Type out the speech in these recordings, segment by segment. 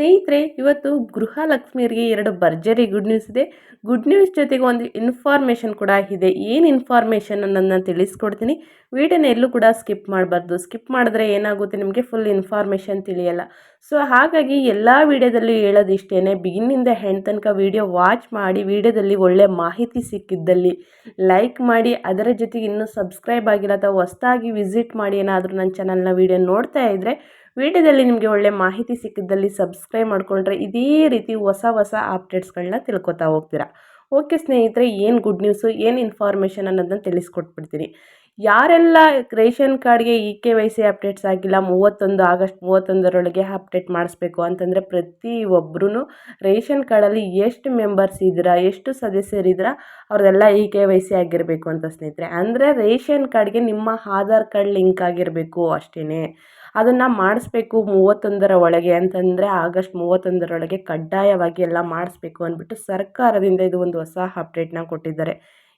ಸ್ನೇಹಿತರೆ, ಇವತ್ತು ಗೃಹಲಕ್ಷ್ಮಿಯರಿಗೆ ಎರಡು ಭರ್ಜರಿ ಗುಡ್ ನ್ಯೂಸ್ ಇದೆ. ಗುಡ್ ನ್ಯೂಸ್ ಜೊತೆಗೆ ಒಂದು ಇನ್ಫಾರ್ಮೇಷನ್ ಕೂಡ ಇದೆ. ಏನು ಇನ್ಫಾರ್ಮೇಷನ್ ಅನ್ನೋದನ್ನ ತಿಳಿಸ್ಕೊಡ್ತೀನಿ. ವಿಡಿಯೋನ ಎಲ್ಲೂ ಕೂಡ ಸ್ಕಿಪ್ ಮಾಡಬಾರ್ದು. ಸ್ಕಿಪ್ ಮಾಡಿದ್ರೆ ಏನಾಗುತ್ತೆ ನಿಮಗೆ ಫುಲ್ ಇನ್ಫಾರ್ಮೇಷನ್ ತಿಳಿಯಲ್ಲ. ಸೊ ಹಾಗಾಗಿ ಎಲ್ಲ ವಿಡಿಯೋದಲ್ಲೂ ಹೇಳೋದಿಷ್ಟೇ ಬಿಗಿನಿಂದ ಹೆಣ್ ತನಕ ವಿಡಿಯೋ ವಾಚ್ ಮಾಡಿ, ವಿಡಿಯೋದಲ್ಲಿ ಒಳ್ಳೆ ಮಾಹಿತಿ ಸಿಕ್ಕಿದ್ದಲ್ಲಿ ಲೈಕ್ ಮಾಡಿ, ಅದರ ಜೊತೆಗೆ ಇನ್ನೂ ಸಬ್ಸ್ಕ್ರೈಬ್ ಆಗಿಲ್ಲ ಅಥವಾ ಹೊಸ್ದಾಗಿ ವಿಸಿಟ್ ಮಾಡಿ ಏನಾದರೂ ನನ್ನ ಚಾನಲ್ನ ವಿಡಿಯೋ ನೋಡ್ತಾ ಇದ್ದರೆ ವಿಡಿಯೋದಲ್ಲಿ ನಿಮಗೆ ಒಳ್ಳೆ ಮಾಹಿತಿ ಸಿಕ್ಕಿದ್ದಲ್ಲಿ ಸಬ್ಸ್ಕ್ರೈಬ್ ಮಾಡಿಕೊಂಡ್ರೆ ಇದೇ ರೀತಿ ಹೊಸ ಹೊಸ ಅಪ್ಡೇಟ್ಸ್ಗಳನ್ನ ತಿಳ್ಕೊತಾ ಹೋಗ್ತೀರಾ. ಓಕೆ ಸ್ನೇಹಿತರೆ, ಏನು ಗುಡ್ ನ್ಯೂಸು ಏನು ಇನ್ಫಾರ್ಮೇಷನ್ ಅನ್ನೋದನ್ನ ತಿಳಿಸ್ಕೊಟ್ಬಿಡ್ತೀನಿ. ಯಾರೆಲ್ಲ ರೇಷನ್ ಕಾರ್ಡ್ಗೆ E K Y C updates ಆಗಿಲ್ಲ, ಮೂವತ್ತೊಂದು ಆಗಸ್ಟ್ ಮೂವತ್ತೊಂದರೊಳಗೆ ಅಪ್ಡೇಟ್ ಮಾಡಿಸ್ಬೇಕು ಅಂತಂದರೆ ಪ್ರತಿ ಒಬ್ಬರೂ ರೇಷನ್ ಕಾರ್ಡಲ್ಲಿ ಎಷ್ಟು ಮೆಂಬರ್ಸ್ ಇದ್ದೀರಾ, ಎಷ್ಟು ಸದಸ್ಯರಿದ್ದೀರಾ, ಅವ್ರದ್ದೆಲ್ಲ ಇ ಕೆ ವೈ ಸಿ ಆಗಿರಬೇಕು ಅಂತ ಸ್ನೇಹಿತರೆ. ಅಂದರೆ ರೇಷನ್ ಕಾರ್ಡ್ಗೆ ನಿಮ್ಮ ಆಧಾರ್ ಕಾರ್ಡ್ ಲಿಂಕ್ ಆಗಿರಬೇಕು ಅಷ್ಟೇ ಅದನ್ನು ಮಾಡಿಸ್ಬೇಕು ಮೂವತ್ತೊಂದರ ಒಳಗೆ ಅಂತಂದರೆ ಆಗಸ್ಟ್ ಮೂವತ್ತೊಂದರೊಳಗೆ ಕಡ್ಡಾಯವಾಗಿ ಎಲ್ಲ ಮಾಡಿಸ್ಬೇಕು ಅಂದ್ಬಿಟ್ಟು ಸರ್ಕಾರದಿಂದ ಇದು ಒಂದು ಹೊಸ ಅಪ್ಡೇಟ್ನ ಕೊಟ್ಟಿದ್ದಾರೆ.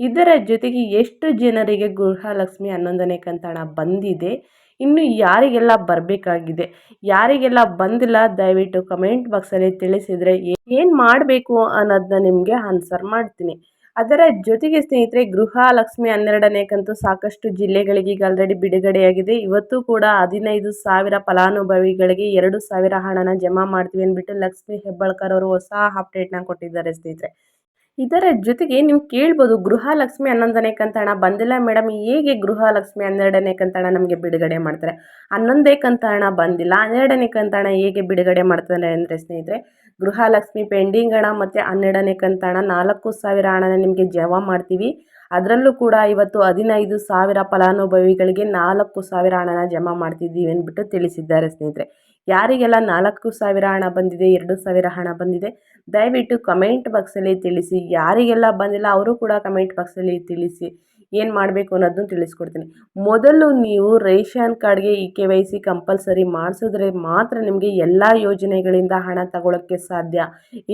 ಇದರ ಜೊತೆಗೆ ಎಷ್ಟು ಜನರಿಗೆ ಗೃಹಲಕ್ಷ್ಮಿ ಹನ್ನೊಂದನೇ ಕಂತಣ ಬಂದಿದೆ, ಇನ್ನು ಯಾರಿಗೆಲ್ಲ ಬರಬೇಕಾಗಿದೆ, ಯಾರಿಗೆಲ್ಲ ಬಂದಿಲ್ಲ, ದಯವಿಟ್ಟು ಕಮೆಂಟ್ ಬಾಕ್ಸಲ್ಲಿ ತಿಳಿಸಿದರೆ ಏನು ಮಾಡಬೇಕು ಅನ್ನೋದನ್ನ ನಿಮಗೆ ಆನ್ಸರ್ ಮಾಡ್ತೀನಿ. ಅದರ ಜೊತೆಗೆ ಸ್ನೇಹಿತರೆ, ಗೃಹಲಕ್ಷ್ಮಿ ಹನ್ನೆರಡನೇ ಕಂತು ಸಾಕಷ್ಟು ಜಿಲ್ಲೆಗಳಿಗೆ ಈಗ ಆಲ್ರೆಡಿ ಬಿಡುಗಡೆಯಾಗಿದೆ. ಇವತ್ತು ಕೂಡ ಹದಿನೈದು ಸಾವಿರ ಫಲಾನುಭವಿಗಳಿಗೆ ಎರಡು ಸಾವಿರ ಹಣನ ಜಮಾ ಮಾಡ್ತೀವಿ ಅಂದ್ಬಿಟ್ಟು ಲಕ್ಷ್ಮಿ ಹೆಬ್ಬಾಳ್ಕರ್ ಅವರು ಹೊಸ ಅಪ್ಡೇಟ್ನ ಕೊಟ್ಟಿದ್ದಾರೆ ಸ್ನೇಹಿತರೆ. ಇದರ ಜೊತೆಗೆ ನೀವು ಕೇಳ್ಬೋದು ಗೃಹಲಕ್ಷ್ಮಿ ಹನ್ನೊಂದನೇ ಕಂತಣ ಬಂದಿಲ್ಲ ಮೇಡಮ್, ಹೇಗೆ ಗೃಹಲಕ್ಷ್ಮಿ ಹನ್ನೆರಡನೇ ಕಂತಣ ನಮಗೆ ಬಿಡುಗಡೆ ಮಾಡ್ತಾರೆ? ಹನ್ನೊಂದೇ ಕಂತಾಣ ಬಂದಿಲ್ಲ ಹನ್ನೆರಡನೇ ಕಂತಣ ಹೇಗೆ ಬಿಡುಗಡೆ ಮಾಡ್ತಾರೆ ಅಂದರೆ ಸ್ನೇಹಿತರೆ, ಗೃಹಲಕ್ಷ್ಮಿ ಪೆಂಡಿಂಗ್ ಹಣ ಮತ್ತು ಹನ್ನೆರಡನೇ ಕಂತಣ ನಾಲ್ಕು ಸಾವಿರ ಹಣನ ನಿಮಗೆ ಜಮಾ ಮಾಡ್ತೀವಿ. ಅದರಲ್ಲೂ ಕೂಡ ಇವತ್ತು ಹದಿನೈದು ಸಾವಿರ ಫಲಾನುಭವಿಗಳಿಗೆ ನಾಲ್ಕು ಸಾವಿರ ಹಣನ ಜಮಾ ಮಾಡ್ತಿದ್ದೀವಿ ಅಂದ್ಬಿಟ್ಟು ತಿಳಿಸಿದ್ದಾರೆ ಸ್ನೇಹಿತರೆ. ಯಾರಿಗೆಲ್ಲ ನಾಲ್ಕು ಸಾವಿರ ಹಣ ಬಂದಿದೆ, ಎರಡು ಸಾವಿರ ಹಣ ಬಂದಿದೆ, ದಯವಿಟ್ಟು ಕಮೆಂಟ್ ಬಾಕ್ಸಲ್ಲಿ ತಿಳಿಸಿ. ಯಾರಿಗೆಲ್ಲ ಬಂದಿಲ್ಲ, ಅವರು ಕೂಡ ಕಮೆಂಟ್ ಬಾಕ್ಸಲ್ಲಿ ತಿಳಿಸಿ. ಏನು ಮಾಡಬೇಕು ಅನ್ನೋದನ್ನು ತಿಳಿಸ್ಕೊಡ್ತೀನಿ. ಮೊದಲು ನೀವು ರೇಷನ್ ಕಾರ್ಡ್ಗೆ E K Y C compulsory ಮಾಡಿಸಿದ್ರೆ ಮಾತ್ರ ನಿಮಗೆ ಎಲ್ಲ ಯೋಜನೆಗಳಿಂದ ಹಣ ತಗೊಳ್ಳೋಕ್ಕೆ ಸಾಧ್ಯ.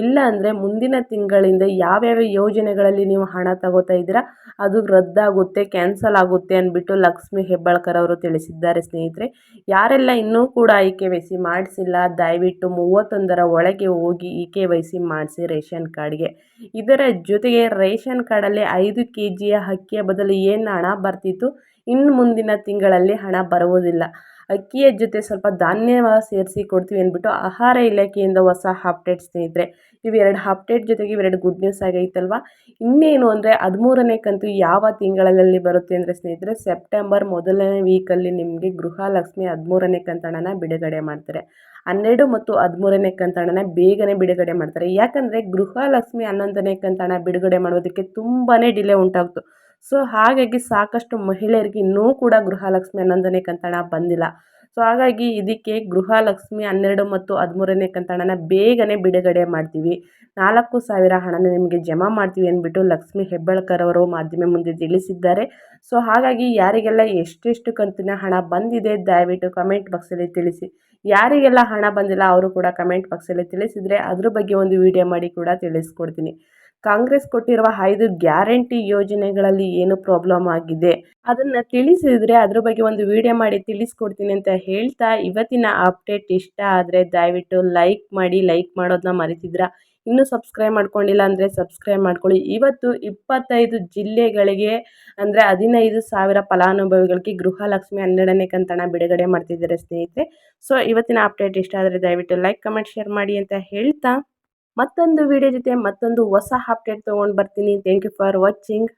ಇಲ್ಲ ಅಂದರೆ ಮುಂದಿನ ತಿಂಗಳಿಂದ ಯಾವ್ಯಾವ ಯೋಜನೆಗಳಲ್ಲಿ ನೀವು ಹಣ ತಗೋತಾ ಇದ್ದೀರಾ, ಅದು ರದ್ದಾಗುತ್ತೆ ಕ್ಯಾನ್ಸಲ್ ಆಗುತ್ತೆ ಅಂದ್ಬಿಟ್ಟು ಲಕ್ಷ್ಮಿ ಹೆಬ್ಬಾಳ್ಕರ್ ಅವರು ತಿಳಿಸಿದ್ದಾರೆ ಸ್ನೇಹಿತರೆ. ಯಾರೆಲ್ಲ ಇನ್ನೂ ಕೂಡ ಇ ಕೆ ವೈ ಸಿ ಮಾಡಿಸಿಲ್ಲ. ದಯವಿಟ್ಟು ಮೂವತ್ತೊಂದರ ಒಳಗೆ ಹೋಗಿ ಇ ಕೆ ವೈ ಸಿ ಮಾಡಿಸಿ ರೇಷನ್ ಕಾರ್ಡ್ಗೆ. ಇದರ ಜೊತೆಗೆ ರೇಷನ್ ಕಾರ್ಡಲ್ಲಿ ಐದು ಕೆ ಜಿಯ ಅಕ್ಕಿಯ ಬದಲು ಏನು ಹಣ ಬರ್ತಿತ್ತು? ಇನ್ನು ಮುಂದಿನ ತಿಂಗಳಲ್ಲಿ ಹಣ ಬರುವುದಿಲ್ಲ. ಅಕ್ಕಿಯ ಜೊತೆ ಸ್ವಲ್ಪ ಧಾನ್ಯವ ಸೇರಿಸಿ ಕೊಡ್ತೀವಿ ಅಂದ್ಬಿಟ್ಟು ಆಹಾರ ಇಲಾಖೆಯಿಂದ ಹೊಸ ಅಪ್ಡೇಟ್ ಸ್ನೇಹಿತರೆ ಇವೆರಡು ಅಪ್ಡೇಟ್ ಜೊತೆಗೆ ಇವೆರಡು ಗುಡ್ ನ್ಯೂಸ್ ಆಗೈತಲ್ವಾ? ಇನ್ನೇನು ಅಂದರೆ ಹದಿಮೂರನೇ ಕಂತು ಯಾವ ತಿಂಗಳಲ್ಲಿ ಬರುತ್ತೆ ಅಂದರೆ ಸ್ನೇಹಿತರೆ ಸೆಪ್ಟೆಂಬರ್ ಮೊದಲನೇ ವೀಕಲ್ಲಿ ನಿಮಗೆ ಗೃಹಲಕ್ಷ್ಮಿ ಹದಿಮೂರನೇ ಕಂತಣನ ಬಿಡುಗಡೆ ಮಾಡ್ತಾರೆ. ಹನ್ನೆರಡು ಮತ್ತು ಹದಿಮೂರನೇ ಕಂತಣನ ಬೇಗನೆ ಬಿಡುಗಡೆ ಮಾಡ್ತಾರೆ. ಯಾಕಂದರೆ ಗೃಹಲಕ್ಷ್ಮಿ ಹನ್ನೊಂದನೇ ಕಂತಣ ಬಿಡುಗಡೆ ಮಾಡೋದಕ್ಕೆ ತುಂಬಾ ಡಿಲೇ ಉಂಟಾಗ್ತು. ಸೊ ಹಾಗಾಗಿ ಸಾಕಷ್ಟು ಮಹಿಳೆಯರಿಗೆ ಇನ್ನೂ ಕೂಡ ಗೃಹಲಕ್ಷ್ಮಿ ಹನ್ನೊಂದನೇ ಕಂತಣ ಬಂದಿಲ್ಲ. ಸೊ ಹಾಗಾಗಿ ಇದಕ್ಕೆ ಗೃಹಲಕ್ಷ್ಮಿ ಹನ್ನೆರಡು ಮತ್ತು ಹದಿಮೂರನೇ ಕಂತಣನ ಬೇಗನೆ ಬಿಡುಗಡೆ ಮಾಡ್ತೀವಿ. ನಾಲ್ಕು ಸಾವಿರ ಹಣನ ನಿಮಗೆ ಜಮಾ ಮಾಡ್ತೀವಿ ಅಂದ್ಬಿಟ್ಟು ಲಕ್ಷ್ಮಿ ಹೆಬ್ಬಾಳ್ಕರ್ ಅವರು ಮಾಧ್ಯಮ ಮುಂದೆ ತಿಳಿಸಿದ್ದಾರೆ. ಸೊ ಹಾಗಾಗಿ ಯಾರಿಗೆಲ್ಲ ಎಷ್ಟೆಷ್ಟು ಕಂತಿನ ಹಣ ಬಂದಿದೆ ದಯವಿಟ್ಟು ಕಮೆಂಟ್ ಬಾಕ್ಸಲ್ಲಿ ತಿಳಿಸಿ. ಯಾರಿಗೆಲ್ಲ ಹಣ ಬಂದಿಲ್ಲ ಅವರು ಕೂಡ ಕಮೆಂಟ್ ಬಾಕ್ಸಲ್ಲಿ ತಿಳಿಸಿದರೆ ಅದ್ರ ಬಗ್ಗೆ ಒಂದು ವಿಡಿಯೋ ಮಾಡಿ ಕೂಡ ತಿಳಿಸ್ಕೊಡ್ತೀನಿ. ಕಾಂಗ್ರೆಸ್ ಕೊಟ್ಟಿರುವ ಐದು ಗ್ಯಾರಂಟಿ ಯೋಜನೆಗಳಲ್ಲಿ ಏನು ಪ್ರಾಬ್ಲಮ್ ಆಗಿದೆ? ಅದನ್ನು ತಿಳಿಸಿದರೆ ಅದ್ರ ಬಗ್ಗೆ ಒಂದು ವಿಡಿಯೋ ಮಾಡಿ ತಿಳಿಸ್ಕೊಡ್ತೀನಿ ಅಂತ ಹೇಳ್ತಾ ಇವತ್ತಿನ ಅಪ್ಡೇಟ್ ಇಷ್ಟ ಆದರೆ ದಯವಿಟ್ಟು ಲೈಕ್ ಮಾಡಿ ಲೈಕ್ ಮಾಡೋದನ್ನ ಮರಿತಿದ್ರ ಇನ್ನೂ ಸಬ್ಸ್ಕ್ರೈಬ್ ಮಾಡ್ಕೊಂಡಿಲ್ಲ ಅಂದರೆ ಸಬ್ಸ್ಕ್ರೈಬ್ ಮಾಡ್ಕೊಳ್ಳಿ. ಇವತ್ತು ಇಪ್ಪತ್ತೈದು ಜಿಲ್ಲೆಗಳಿಗೆ ಅಂದರೆ ಹದಿನೈದು ಸಾವಿರ ಫಲಾನುಭವಿಗಳಿಗೆ ಗೃಹಲಕ್ಷ್ಮಿ ಹನ್ನೆರಡನೇ ಕಂತಣ ಬಿಡುಗಡೆ ಮಾಡ್ತಿದ್ದಾರೆ ಸ್ನೇಹಿತರೆ. ಸೊ ಇವತ್ತಿನ ಅಪ್ಡೇಟ್ ಇಷ್ಟ ಆದರೆ ದಯವಿಟ್ಟು ಲೈಕ್ ಕಮೆಂಟ್ ಶೇರ್ ಮಾಡಿ ಅಂತ ಹೇಳ್ತಾ ಮತ್ತೊಂದು ವಿಡಿಯೋ ಜೊತೆ ಮತ್ತೊಂದು ಹೊಸ ಅಪ್ಡೇಟ್ ತೊಗೊಂಡು ಬರ್ತೀನಿ. Thank you for watching